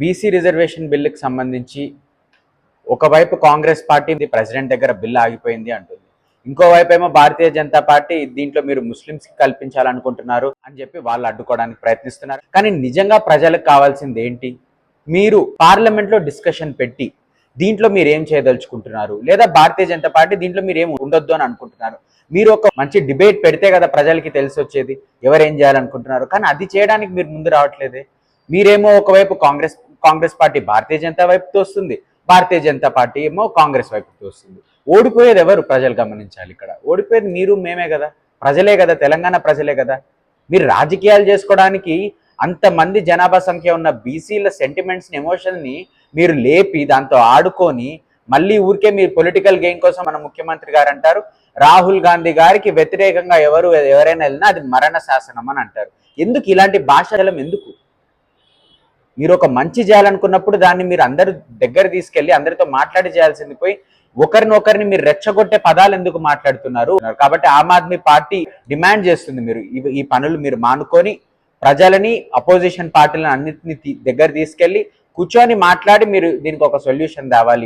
BC reservation బిల్లుకి సంబంధించి ఒకవైపు కాంగ్రెస్ పార్టీ ప్రెసిడెంట్ దగ్గర బిల్లు ఆగిపోయింది అంటుంది. ఇంకోవైపు ఏమో భారతీయ జనతా పార్టీ దీంట్లో మీరు ముస్లిమ్స్కి కల్పించాలనుకుంటున్నారు అని చెప్పి వాళ్ళు అడ్డుకోవడానికి ప్రయత్నిస్తున్నారు. కానీ నిజంగా ప్రజలకు కావాల్సింది ఏంటి? మీరు పార్లమెంట్లో డిస్కషన్ పెట్టి దీంట్లో మీరు ఏం చేయదలుచుకుంటున్నారు? లేదా భారతీయ జనతా పార్టీ దీంట్లో మీరు ఏం ఉండొద్దు అని అనుకుంటున్నారు? మీరు ఒక మంచి డిబేట్ పెడితే కదా ప్రజలకి తెలిసి వచ్చేది ఎవరేం చేయాలనుకుంటున్నారు? కానీ అది చేయడానికి మీరు ముందు రావట్లేదే. మీరేమో ఒకవైపు కాంగ్రెస్ కాంగ్రెస్ పార్టీ భారతీయ జనతా వైపు తోస్తుంది భారతీయ జనతా పార్టీ ఏమో కాంగ్రెస్ వైపు తోస్తుంది ఓడిపోయేది ఎవరు? ప్రజలు గమనించాలి ఇక్కడ. ఓడిపోయేది మీరు మేమే కదా. ప్రజలే కదా తెలంగాణ ప్రజలే కదా. మీరు రాజకీయాలు చేసుకోవడానికి అంతమంది జనాభా సంఖ్య ఉన్న బీసీల సెంటిమెంట్స్ని ఎమోషన్ని మీరు లేపి దాంతో ఆడుకొని మళ్ళీ ఊరికే మీరు పొలిటికల్ గెయిన్ కోసం మన ముఖ్యమంత్రి గారు అంటారు. రాహుల్ గాంధీ గారికి వ్యతిరేకంగా ఎవరు ఎవరైనా వెళ్ళినా అది మరణ శాసనం అని అంటారు. ఎందుకు ఇలాంటి భాషలం ఎందుకు? మీరు ఒక మంచి చేయాలనుకున్నప్పుడు దాన్ని మీరు అందరు దగ్గర తీసుకెళ్ళి అందరితో మాట్లాడి చేయాల్సింది పోయి ఒకరిని ఒకరిని మీరు రెచ్చగొట్టే పదాలు ఎందుకు మాట్లాడుతున్నారు? కాబట్టి ఆమ్ ఆద్మీ పార్టీ డిమాండ్ చేస్తుంది మీరు ఈ పనులు మీరు మానుకొని ప్రజలని అపోజిషన్ పార్టీలను అన్నింటినీ దగ్గర తీసుకెళ్ళి కూర్చొని మాట్లాడి మీరు దీనికి ఒక సొల్యూషన్ తేవాలి.